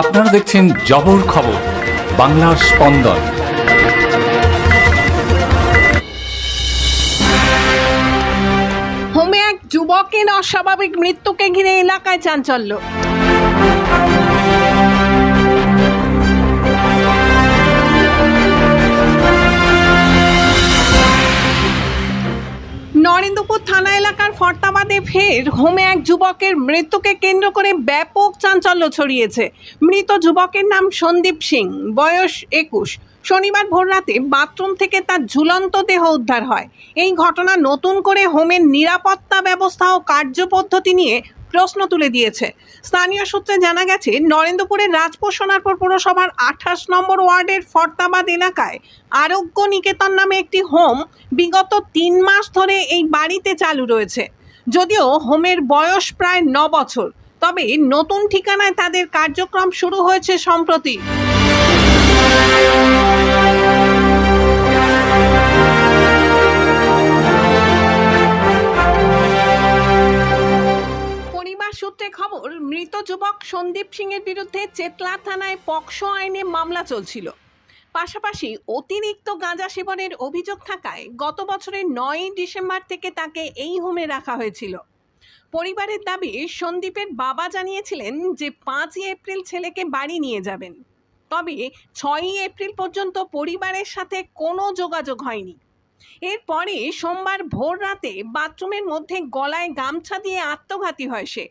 আপনারা দেখছেন জবর খবর বাংলার স্পন্দন। হোমে এক যুবকের অস্বাভাবিক মৃত্যুকে ঘিরে এলাকায় চাঞ্চল্য। নরেন্দ্রপুর থানা এলাকার ফর্তাবাদে ফের হোমে এক যুবকের মৃত্যুকে কেন্দ্র করে ব্যাপক চাঞ্চল্য ছড়িয়েছে। মৃত যুবকের নাম সন্দীপ সিং, বয়স একুশ। শনিবার ভোররাতে বাথরুম থেকে তার ঝুলন্ত দেহ উদ্ধার হয়। এই ঘটনা নতুন করে হোমের নিরাপত্তা ব্যবস্থা ও কার্যপদ্ধতি নিয়ে প্রশ্ন তুলে দিয়েছে। স্থানীয় সূত্রে জানা গেছে নরেন্দ্রপুরের রাজপুর সোনারপুর পুরসভার আঠাশ নম্বর ওয়ার্ডের ফর্তাবাদ এলাকায় আরোগ্য নিকেতন নামে একটি হোম বিগত তিন মাস ধরে এই বাড়িতে চালু রয়েছে। যদিও হোমের বয়স প্রায় ন বছর, তবে নতুন ঠিকানায় তাদের কার্যক্রম শুরু হয়েছে সম্প্রতি। সূত্রে খবর, মৃত যুবক সন্দীপ সিং এর বিরুদ্ধে চেতলা থানায় পক্সো আইনে মামলা চলছিল। পাশাপাশি অতিরিক্ত গাঁজা সেবনের অভিযোগ থাকায় গত বছরের নয়ই ডিসেম্বর থেকে তাকে এই হোমে রাখা হয়েছিল। পরিবারের দাবি, সন্দীপের বাবা জানিয়েছিলেন যে পাঁচই এপ্রিল ছেলেকে বাড়ি নিয়ে যাবেন। তবে ছয়ই এপ্রিল পর্যন্ত পরিবারের সাথে কোনো যোগাযোগ হয়নি। এরপরে সোমবার ভোর রাতে বাথরুমের মধ্যে গলায় গামছা দিয়ে আত্মঘাতী হয় সে।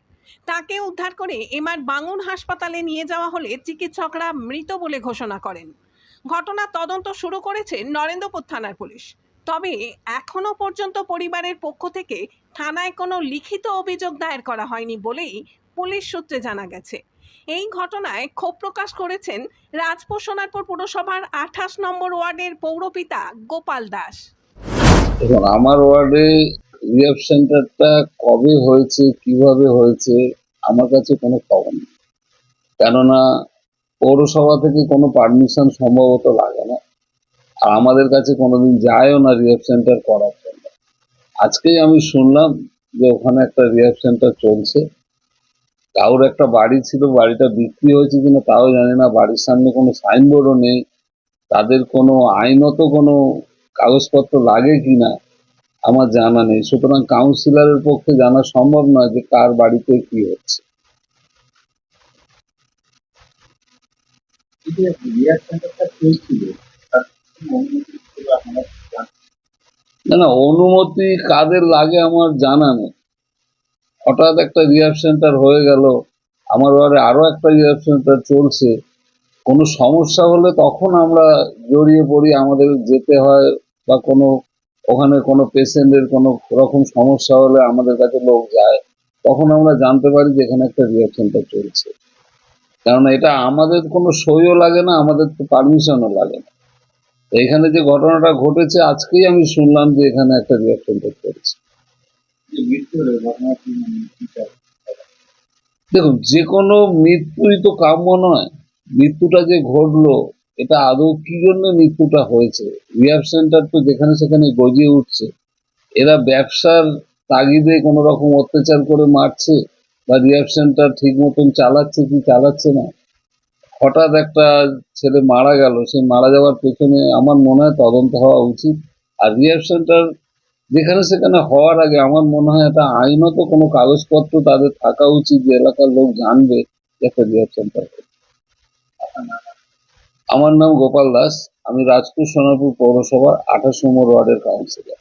তাকে উদ্ধার করে এমার বাঙুর হাসপাতালে নিয়ে যাওয়া হলে চিকিৎসকরা মৃত বলে ঘোষণা করেন। ঘটনা তদন্ত শুরু করেছে নরেন্দ্রপুর থানার পুলিশ। তবে এখনও পর্যন্ত পরিবারের পক্ষ থেকে থানায় কোনো লিখিত অভিযোগ দায়ের করা হয়নি বলেই পুলিশ সূত্রে জানা গেছে। এই ঘটনায় ক্ষোভ প্রকাশ করেছেন রাজপুর সোনারপুর পুরসভার আঠাশ নম্বর ওয়ার্ডের পৌরপিতা গোপাল দাস। আমার ওয়ার্ডে রিহাব সেন্টারটা কবে হয়েছে, কীভাবে হয়েছে, আমার কাছে কোনো খবর নেই। কেননা, পৌরসভা থেকে কোনো পারমিশন সম্ভবত লাগে না। আর আমাদের কাছে কোনোদিন যায়ও না রিহাব সেন্টার করার জন্য। আজকেই আমি শুনলাম যে ওখানে একটা রিহাব সেন্টার চলছে। কারোর একটা বাড়ি ছিল, বাড়িটা বিক্রি হয়েছে কিনা তাও জানি না। বাড়ির সামনে কোনো সাইনবোর্ডও নেই। তাদের কোনো আইনত কোনো কাগজপত্র লাগে কিনা আমার জানা নেই। সুতরাং কাউন্সিলরের পক্ষে জানা সম্ভব নয় যে কার বাড়িতে কি হচ্ছে। না না অনুমতি কাদের লাগে আমার জানা নেই। হঠাৎ একটা রিহাব সেন্টার হয়ে গেল। আমার ওয়ার্ডে আরও একটা রিহাব সেন্টার চলছে। কোনো সমস্যা হলে তখন আমরা জড়িয়ে পড়ি আমাদের যেতে হয় বা কোনো ওখানে কোনো পেশেন্টের কোনো রকম সমস্যা হলে আমাদের কাছে লোক যায়, তখন আমরা জানতে পারি যে এখানে একটা সেন্টার চলছে। কারণ এটা আমাদের কোনো সইও লাগে না, আমাদের তো পারমিশনও লাগে না। এখানে যে ঘটনাটা ঘটেছে, আজকেই আমি শুনলাম যে এখানে একটা সেন্টার চলছে। দেখুন, যে কোনো মৃত্যুই তো কাম্য নয়। মৃত্যুটা যে ঘটলো এটা আদৌ কি জন্য মৃত্যুটা হয়েছে? রিহাব সেন্টার তো যেখানে সেখানে গজিয়ে উঠছে। এরা ব্যবসার তাগিদে কোনো রকম অত্যাচার করে মারছে বা রিহাব সেন্টার ঠিক মতন চালাচ্ছে কি চালাচ্ছে না? হঠাৎ একটা ছেলে মারা গেল সেই মারা যাওয়ার পেছনে আমার মনে হয় তদন্ত হওয়া উচিত। আর রিহাব সেন্টার যেখানে সেখানে হওয়ার আগে আমার মনে হয় একটা আইনত কোনো কাগজপত্র তাদের থাকা উচিত যে এলাকার লোক জানবে একটা রিহাব সেন্টার আমার নাম গোপাল দাস আমি রাজপুর সোনারপুর পৌরসভার আঠাশ নম্বর ওয়ার্ডের কাউন্সিলর।